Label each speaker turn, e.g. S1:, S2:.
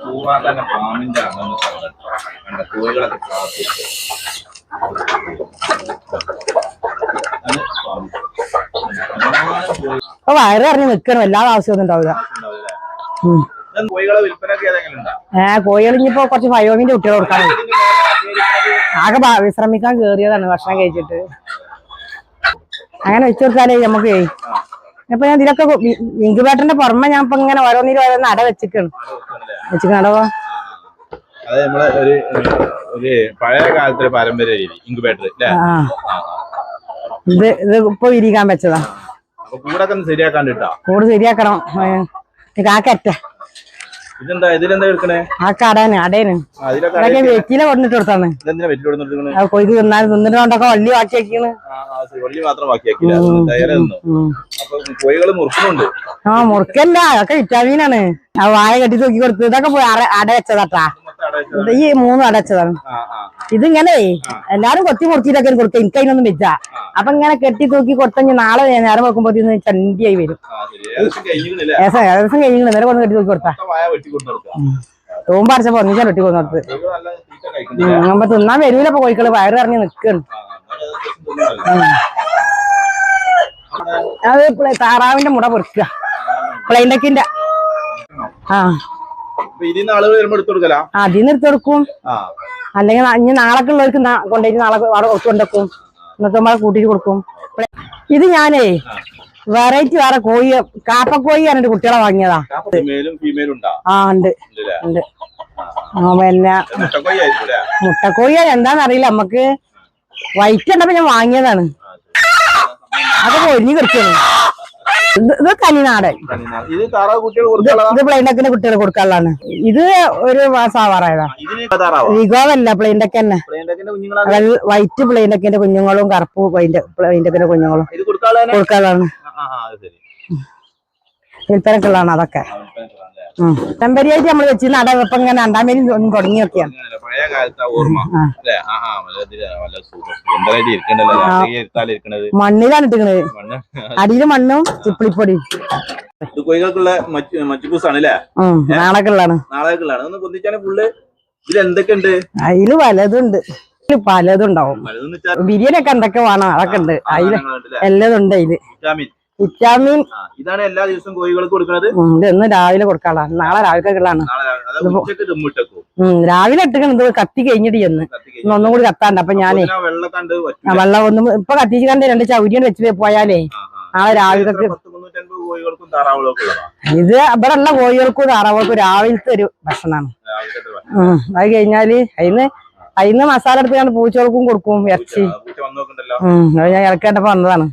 S1: പൂവാൻ തന്നെ ഫാമിന്റെ അകന്ന് കണ്ട കോഴികളൊക്കെ പ്രാർത്ഥിച്ചു
S2: അപ്പൊ വയറ് അറിഞ്ഞ് നിക്കണം? എല്ലാ ആവശ്യമൊന്നും ഉണ്ടാവില്ല.
S1: ഉണ്ടാവുമല്ലേ?
S2: കോഴികൾ ഇനിയിപ്പോ കുറച്ച് ഫയോമിന്റെ കുട്ടികൾ കൊടുക്കാൻ ആകെ വിശ്രമിക്കാൻ കേറിയതാണ് ഭക്ഷണം കഴിച്ചിട്ട്. അങ്ങനെ വെച്ചു കൊടുത്താലേ നമുക്ക് ഇപ്പൊ ഞാൻ ഇതിലൊക്കെ ഇൻക്യുബേറ്ററിന്റെ പുറമെ ഞാൻ ഇപ്പൊ ഇങ്ങനെ ഓരോന്നിലും ഓരോന്ന് അട വെച്ചിക്കാണ് വെച്ചിക്കണോ
S1: അത് നമ്മളെ ഒരു ഒരു പഴയ കാലത്തെ പാരമ്പര്യ രീതി ഇൻക്യുബേറ്റർ.
S2: ഇത് ഇത് ഇപ്പൊ വിരിക്കാൻ വെച്ചതാ.
S1: അപ്പൊ കൂടൊക്കെ ശരിയാക്കാൻ
S2: കൂട് ശരിയാക്കണം. കാക്കറ്റ
S1: ഇതെന്താ ഇതിലെന്താ എടുക്കണേ?
S2: ആ കടന് അടേന് അതൊക്കെ വെറ്റില കൊണ്ടിട്ട് കൊടുത്താണ് തിന്നിട്ടുണ്ടൊക്കെ വള്ളി
S1: വള്ളി മാത്രം. കോഴികൾ മുറുക്കുന്നുണ്ട്.
S2: ആ മുറുക്കല്ല അതൊക്കെ വിറ്റാമിനാണ്. ആ വായ കെട്ടി തൂക്കി കൊടുത്ത് ഇതൊക്കെ അട വെച്ചതാട്ടാ. ഈ മൂന്ന് അട വെച്ചതാണ്.
S1: ആ, ആ,
S2: ഇതിങ്ങനെ എല്ലാരും കൊത്തി മുറുക്കിയിട്ടൊക്കെ കൊടുക്കുക എനിക്ക് അതിനൊന്നും വെച്ച അപ്പൊ ഇങ്ങനെ കെട്ടി തൂക്കി കൊടുത്തഞ്ഞ് നാളെ നേരം വെക്കുമ്പോ ചണ്ടിയായി വരും? ഏസം ഏകദേശം കഴിഞ്ഞു നേരെ കൊണ്ട് കെട്ടി തൂക്കി കൊടുത്താ.
S1: മൊത്തം പറിച്ച വെട്ടി കൊടുത്ത് കഴിക്കുന്നില്ല.
S2: അപ്പൊ തിന്നാൻ വരൂല കോഴിക്കൾ. വയറ് ഇറങ്ങി നിക്കണ്.
S1: അത്
S2: താറാവിന്റെ മുട പൊറിക്കുക. പ്ലെയിൻഡക്കിന്റെ ആ.
S1: അപ്പൊ ഇതിന്ന്
S2: അല്ലെങ്കിൽ ഇനി നാളെ ഉള്ളവർക്ക് കൊണ്ടുപോയി നാളെ അവിടെ കൊണ്ടുവെക്കും. ഇന്നത്തെ നമ്മളെ കൂട്ടിയിട്ട് കൊടുക്കും. ഇത് ഞാനേ വെറൈറ്റി വേറെ കോഴി കാപ്പക്കോഴി പറഞ്ഞിട്ട് കുട്ടികളെ വാങ്ങിയതാ. ആ ഉണ്ട്? ഉണ്ട് ആ പിന്നെ
S1: മുട്ടക്കോഴി
S2: എന്താന്നറിയില്ല നമുക്ക് വൈറ്റ് ഉണ്ടപ്പോ ഞാൻ വാങ്ങിയതാണ്. അതൊക്കെ ഒരിഞ്ഞു കിടക്കാണ് ഇത് കനിനാടൻ
S1: ഇത് താറാവ് കുട്ടികൾ
S2: കൊടുക്കാനുള്ളതാണ്. ഇത് ഒരു
S1: സാവാറായതാ.
S2: വിഗോവല്ല പ്ലെയിൻഡക്ക് തന്നെ വൈറ്റ് പ്ലെയിൻഡക്കിന്റെ കുഞ്ഞുങ്ങളും കറുപ്പ് പ്ലെയിൻഡക്കിന്റെ കുഞ്ഞുങ്ങളും? കൊടുക്കാനുള്ളതാണ്. വിൽപ്പനക്കുള്ളതാണ് അതൊക്കെ. ടെമ്പറിയായിട്ട് നമ്മൾ വെച്ചിരുന്ന അട ഇപ്പം ഇങ്ങനെ രണ്ടാം പേരും തുടങ്ങി നോക്കിയാണ്
S1: പഴയ കാലത്തെ ഓർമ്മ.
S2: ആ.
S1: അല്ലേ? ആ ആ വല്ല ഇരിക്കണ്ടല്ലോ ഇരുത്താൽ ഇരിക്കണത്.
S2: മണ്ണിലാണ് ഇട്ടിക്കണത്
S1: മണ്ണ്.
S2: അടിയിൽ മണ്ണും ചിപ്പിളിപ്പൊടി.
S1: ഇത് കോഴികൾക്കുള്ള മച്ചു മച്ചുപൂസാണ് അല്ലേ? ഒന്ന് ഇതിൽ എന്തൊക്കെയുണ്ട്?
S2: അതിൽ പലതുണ്ട്.
S1: പലതുണ്ടാവും.
S2: ബിരിയാണി ഒക്കെ എന്തൊക്കെ വേണം? അതൊക്കെ ഉണ്ട്.
S1: അതിൽ
S2: എല്ലാം ഉണ്ട് അതിൽ.
S1: വിറ്റാമിൻ.
S2: വിറ്റാമിൻ
S1: ഇതാണ് എല്ലാ ദിവസവും കോഴികൾക്ക് കൊടുക്കുന്നത്.
S2: ഇന്ന് രാവിലെ കൊടുക്കാനുള്ള. നാളെ രാവിലെ
S1: നാളെ രാവിലെ-
S2: ഇട്ടിക്കണത് കത്തി കഴിഞ്ഞിട്ട് ചെന്ന് ഒന്നും കൂടി കത്താണ്ട്. അപ്പൊ ഞാനേ വെള്ളം ഒന്നും ഇപ്പൊ കത്തിച്ച് കണ്ട് രണ്ട് ചൗരിയാണ് വെച്ച് പോയാലേ. നാളെ രാവിലെ ഇത് ഇവിടെ ഉള്ള കോഴികൾക്കും താറാവുകൾക്കും രാവിലത്തെ ഒരു ഭക്ഷണമാണ്. അത് കഴിഞ്ഞാൽ അതിന് അതിന് മസാല എടുത്ത് ഞാൻ പൂച്ചകൾക്കും കൊടുക്കും ഇറച്ചി. ഞാൻ ഇറക്കേണ്ടപ്പോ വന്നതാണ്.